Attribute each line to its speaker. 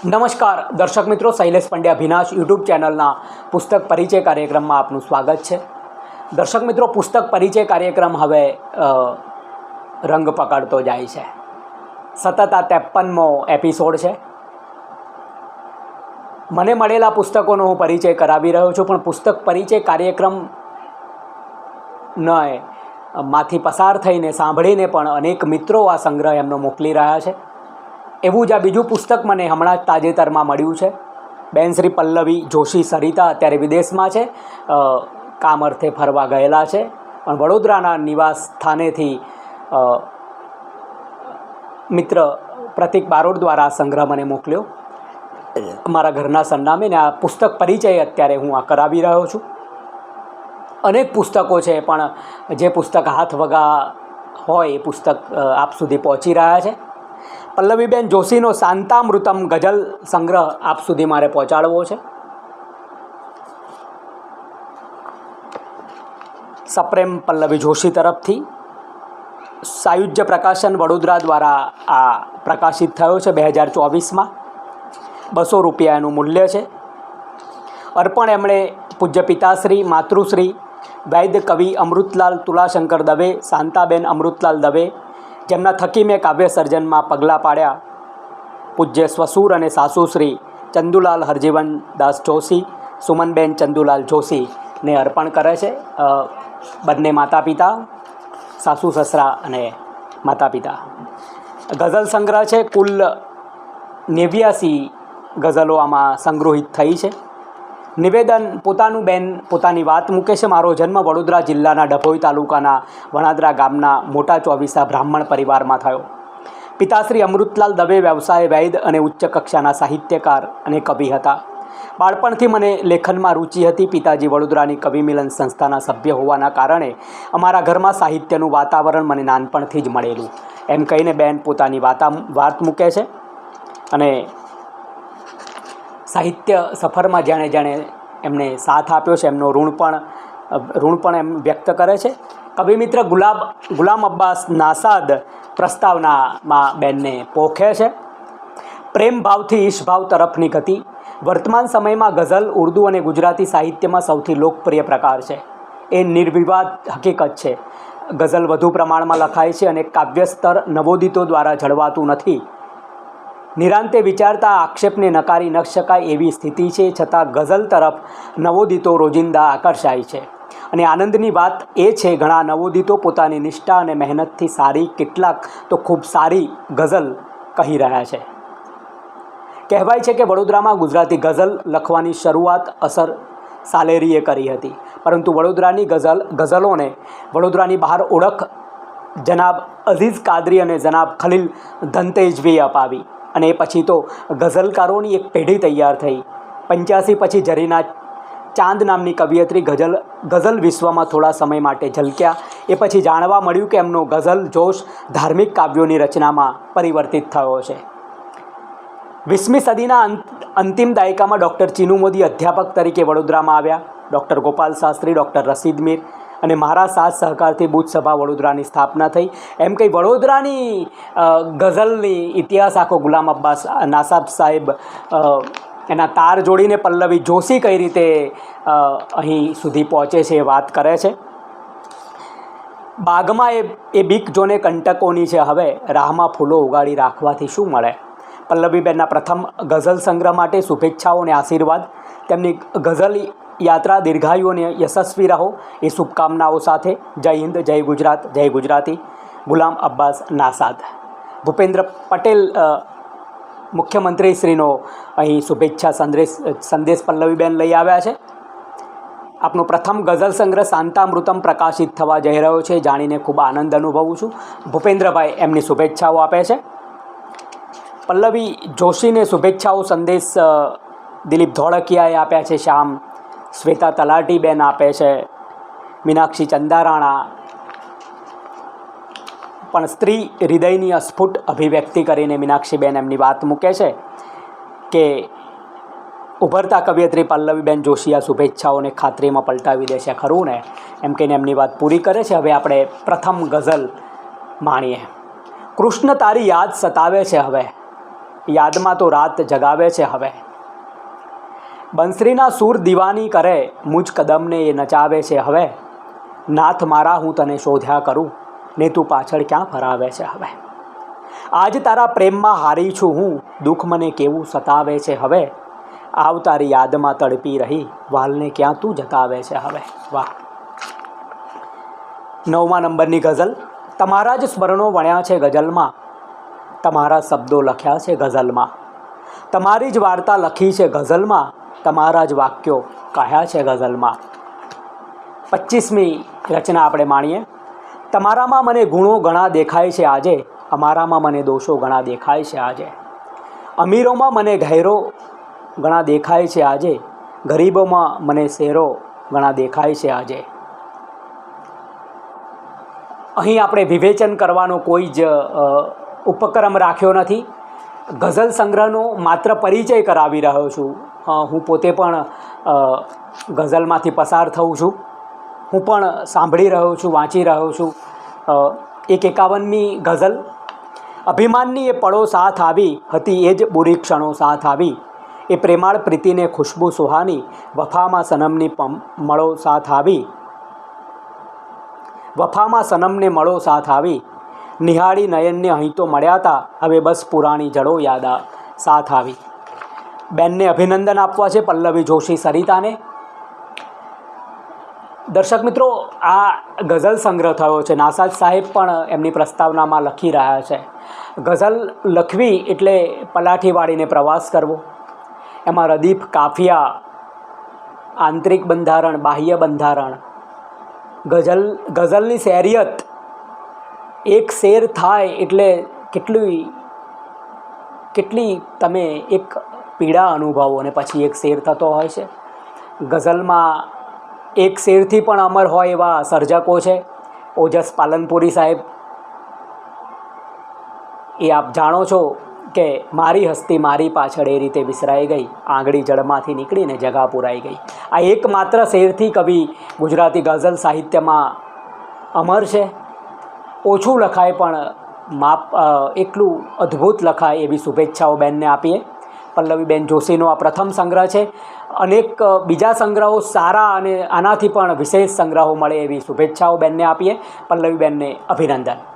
Speaker 1: નમસ્કાર, દર્શક મિત્રો, શૈલેષ પંડ્યા અભિનાશ યુટ્યુબ ચેનલના પુસ્તક પરિચય કાર્યક્રમમાં આપનું સ્વાગત છે. દર્શક મિત્રો, પુસ્તક પરિચય કાર્યક્રમ હવે રંગ પકડતો જાય છે. સતત આ ત્રેપનમો એપિસોડ છે. મને મળેલા પુસ્તકોનો હું પરિચય કરાવી રહ્યો છું, પણ પુસ્તક પરિચય કાર્યક્રમ ન માંથી પસાર થઈને સાંભળીને પણ અનેક મિત્રો આ સંગ્રહ એમનો મોકલી રહ્યા છે. એવું જ આ બીજું પુસ્તક મને હમણાં જ તાજેતરમાં મળ્યું છે. બેન શ્રી પલ્લવી જોશી સરિતા અત્યારે વિદેશમાં છે. કામ અર્થે ફરવા ગયેલા છે. પણ વડોદરાના નિવાસ સ્થાનેથી મિત્ર પ્રતિક બારોડ દ્વારા સંગ્રહ મને મોકલ્યો. મારા ઘરના સરનામે ને આ પુસ્તક પરિચય અત્યારે હું આ કરાવી રહ્યો છું. અનેક પુસ્તકો છે, પણ જે પુસ્તક હાથ વગા હોય એ પુસ્તક આપ સુધી પહોંચી રહ્યા છે. પલ્લવીબેન જોશીનો શાંતામૃતમ ગઝલ સંગ્રહ આપ સુધી મારે પહોંચાડવો છે. સપ્રેમ પલ્લવી જોશી તરફથી સાયુજ્ય પ્રકાશન વડોદરા દ્વારા આ પ્રકાશિત થયો છે બે હજાર ચોવીસમાં. બસો રૂપિયા એનું મૂલ્ય છે. અર્પણ એમણે પૂજ્ય પિતાશ્રી, માતૃશ્રી, વૈદ્ય કવિ અમૃતલાલ તુલાશંકર દવે, શાંતાબેન અમૃતલાલ દવે જેમના થકી મેં કાવ્ય સર્જનમાં પગલાં પાડ્યા. પૂજ્ય સ્વસુર અને સાસુશ્રી ચંદુલાલ હરજીવન દાસ જોશી, સુમનબેન ચંદુલાલ જોશીને અર્પણ કરે છે. બંને માતા પિતા સાસુ સસરા અને માતા પિતા ગઝલ સંગ્રહ છે કુલ નેવ્યાસી ગઝલો આમાં સંગ્રહિત થઈ છે. નિવેદન, પોતાનું બેન, પોતાની વાત મૂકે છે મારો જન્મ વડોદરા જિલ્લાના ડભોઈ તાલુકાના વણાદરા ગામના મોટા ચોવીસા બ્રાહ્મણ પરિવારમાં થયો. પિતાશ્રી અમૃતલાલ દવે વ્યવસાય વૈદ અને ઉચ્ચ કક્ષાના સાહિત્યકાર અને કવિ હતા. બાળપણથી મને લેખનમાં રુચિ હતી પિતાજી વડોદરાની કવિ મિલન સંસ્થાના સભ્ય હોવાના કારણે અમારા ઘરમાં સાહિત્યનું વાતાવરણ મને નાનપણથી જ મળેલું. એમ કહીને બેન પોતાની વાતા, વાત મૂકે છે અને સાહિત્ય સફરમાં જાણે જાણે એમને સાથ આપ્યો છે, એમનો ઋણ પણ ઋણ પણ એમ વ્યક્ત કરે છે. કવિ મિત્ર ગુલાબ, ગુલામ અબ્બાસ નાસાદ પ્રસ્તાવનામાં બેનને પોખે છે. પ્રેમ ભાવથી ઈશ ભાવ તરફની ગતિ. વર્તમાન સમયમાં ગઝલ, ઉર્દુ અને ગુજરાતી સાહિત્યમાં સૌથી લોકપ્રિય પ્રકાર છે. એ નિર્વિવાદ હકીકત છે. ગઝલ વધુ પ્રમાણમાં લખાય છે અને કાવ્ય સ્તર નવોદિતો દ્વારા જળવાતું નથી. નિરાંતે વિચારતા આક્ષેપને નકારી ન શકાય એવી સ્થિતિ છે, છતાં ગઝલ તરફ નવોદિતો રોજિંદા આકર્ષાય છે. અને આનંદની વાત એ છે, ઘણા નવોદિતો પોતાની નિષ્ઠા અને મહેનતથી સારી, કેટલાક તો ખૂબ સારી ગઝલ કહી રહ્યા છે. કહેવાય છે કે વડોદરામાં ગુજરાતી ગઝલ લખવાની શરૂઆત અસર સાલેરીએ કરી હતી. પરંતુ વડોદરાની ગઝલ, ગઝલોને વડોદરાની બહાર ઓળખ જનાબ અઝીઝ કાદરી અને જનાબ ખલીલ ધનતેજવીએ અપાવી. અને એ પછી તો ગઝલકારોની એક પેઢી તૈયાર થઈ. પંચ્યાસી પછી જરીના ચાંદ નામની કવિયત્રી ગઝલ ગઝલ વિશ્વમાં થોડા સમય માટે ઝલક્યા. એ પછી જાણવા મળ્યું કે એમનો ગઝલ જોશ ધાર્મિક કાવ્યોની રચનામાં પરિવર્તિત થયો છે. વીસમી સદીના અંત, અંતિમ દાયકામાં ડૉક્ટર ચીનુ મોદી અધ્યાપક તરીકે વડોદરામાં આવ્યા. ડૉક્ટર ગોપાલ શાસ્ત્રી, ડૉક્ટર રસીદ મીર અને મારા સાથ સહકારથી બુથ સભા વડોદરાની સ્થાપના થઈ. એમ કંઈ વડોદરાની ગઝલની ઇતિહાસ આખો ગુલામ અબ્બાસ નાસાબ સાહેબ એના તાર જોડીને પલ્લવી જોશી કઈ રીતે અહીં સુધી પહોંચે છે એ વાત કરે છે. બાગમાં એ એ બીક જોને કંટકોની છે. હવે રાહમાં ફૂલો ઉગાડી રાખવાથી શું મળે? પલ્લવીબેનના પ્રથમ ગઝલ સંગ્રહ માટે શુભેચ્છાઓ અને આશીર્વાદ. તેમની ગઝલ યાત્રા દીર્ઘાયુ અને યશસ્વી રહો. એ શુભકામનાઓ સાથે જય હિન્દ, જય ગુજરાત, જય ગુજરાતી. ગુલામ અબ્બાસ નાસાદ. ભૂપેન્દ્ર પટેલ મુખ્યમંત્રીશ્રીનો અહીં શુભેચ્છા સંદેશ સંદેશ પલ્લવીબેન લઈ આવ્યા છે. આપનો પ્રથમ ગઝલ સંગ્રહ શાંતામૃતમ પ્રકાશિત થવા જઈ રહ્યો છે. જાણીને ખૂબ આનંદ અનુભવું છું. ભૂપેન્દ્રભાઈ એમની શુભેચ્છાઓ આપે છે. પલ્લવી જોશીને શુભેચ્છાઓ, સંદેશ દિલીપ ધોળકિયાએ આપ્યા છે શ્યામ શ્વેતા તલાટીબેન આપે છે, મીનાક્ષી ચંદારાણા. પણ સ્ત્રી હૃદયની અસ્ફુટ અભિવ્યક્તિ કરીને મીનાક્ષીબેન એમની વાત મૂકે છે કે ઉભરતા કવિયત્રી પલ્લવીબેન જોશી આ શુભેચ્છાઓને ખાતરીમાં પલટાવી દે છે ખરું ને? એમ કહીને એમની વાત પૂરી કરે છે. હવે આપણે પ્રથમ ગઝલ માણીએ. કૃષ્ણ તારી યાદ સતાવે છે હવે. યાદમાં તો રાત જગાવે છે હવે. બંસરીના સૂર દીવાની કરે, મુજ કદમને એ નચાવે છે હવે. નાથ મારા હું તને શોધ્યા કરું, ને તું પાછળ ક્યાં ફરાવે છે હવે? આજ તારા પ્રેમમાં હારી છું હું, દુઃખ મને કેવું સતાવે છે હવે? આવ તારી યાદમાં તડપી રહી, વાલને ક્યાં તું જતાવે છે હવે? વાહ. નવમા નંબરની ગઝલ, તમારા જ સ્મરણો વણ્યા છે ગઝલમાં. તમારા શબ્દો લખ્યા છે ગઝલમાં. તમારી જ વાર્તા લખી છે ગઝલમાં. તમારા જ વાક્યો કહ્યા છે ગઝલમાં. પચીસમી રચના આપણે માણીએ. તમારામાં મને ગુણો ઘણા દેખાય છે આજે. અમારામાં મને દોષો ઘણા દેખાય છે આજે. અમીરોમાં મને ઘેરો ઘણા દેખાય છે આજે. ગરીબોમાં મને શેરો ઘણા દેખાય છે આજે. અહીં આપણે વિવેચન કરવાનો કોઈ જ ઉપક્રમ રાખ્યો નથી. ગઝલ સંગ્રહનો માત્ર પરિચય કરાવી રહ્યો છું. હું પોતે પણ ગઝલમાંથી પસાર થઉં છું. હું પણ સાંભળી રહ્યો છું, વાંચી રહ્યો છું. એક એકાવનમી ગઝલ. અભિમાનની એ પળો સાથ આવી, હતી એ જ બુરી ક્ષણો સાથ આવી. એ પ્રેમાળ પ્રીતિને ખુશ્બુ સુહાની, વફામાં સનમની મળો સાથ આવી. વફામાં સનમને મળો સાથ આવી. નિહાળી નયનને અહીં તો મળ્યા હતા હવે બસ પુરાણી જડો યાદા સાથ આવી. બેનને અભિનંદન આપવા છે પલ્લવી જોશી સરિતાને. દર્શક મિત્રો, આ ગઝલ સંગ્રહ થયો છે. નાસાદ સાહેબ પણ એમની પ્રસ્તાવનામાં લખી રહ્યા છે. ગઝલ લખવી એટલે પલાઠી વાળીને પ્રવાસ કરવો. એમાં રદીફ કાફિયા, આંતરિક બંધારણ, બાહ્ય બંધારણ. ગઝલ, ગઝલની શેરિયત એક શેર થાય એટલે કેટલી કેટલી તમે એક પીડા અનુભવો અને પછી એક શેર થતો હોય છે. ગઝલમાં એક શેરથી પણ અમર હોય એવા સર્જકો છે. ઓજસ પાલનપુરી સાહેબ, એ આપ જાણો છો કે મારી હસ્તી મારી પાછળ એ રીતે વિસરાઈ ગઈ, આંગળી જળમાંથી નીકળીને જગા પુરાઈ ગઈ. આ એકમાત્ર શેરથી કવિ ગુજરાતી ગઝલ સાહિત્યમાં અમર છે. ઓછું લખાય પણ માપ એટલું અદ્ભુત લખાય એવી શુભેચ્છાઓ બેનને આપીએ. પલ્લવીબેન જોશીનો આ પ્રથમ સંગ્રહ છે. અનેક બીજા સંગ્રહો સારા અને આનાથી પણ વિશેષ સંગ્રહો મળે એવી શુભેચ્છાઓ બેનને આપીએ. પલ્લવીબેનને અભિનંદન.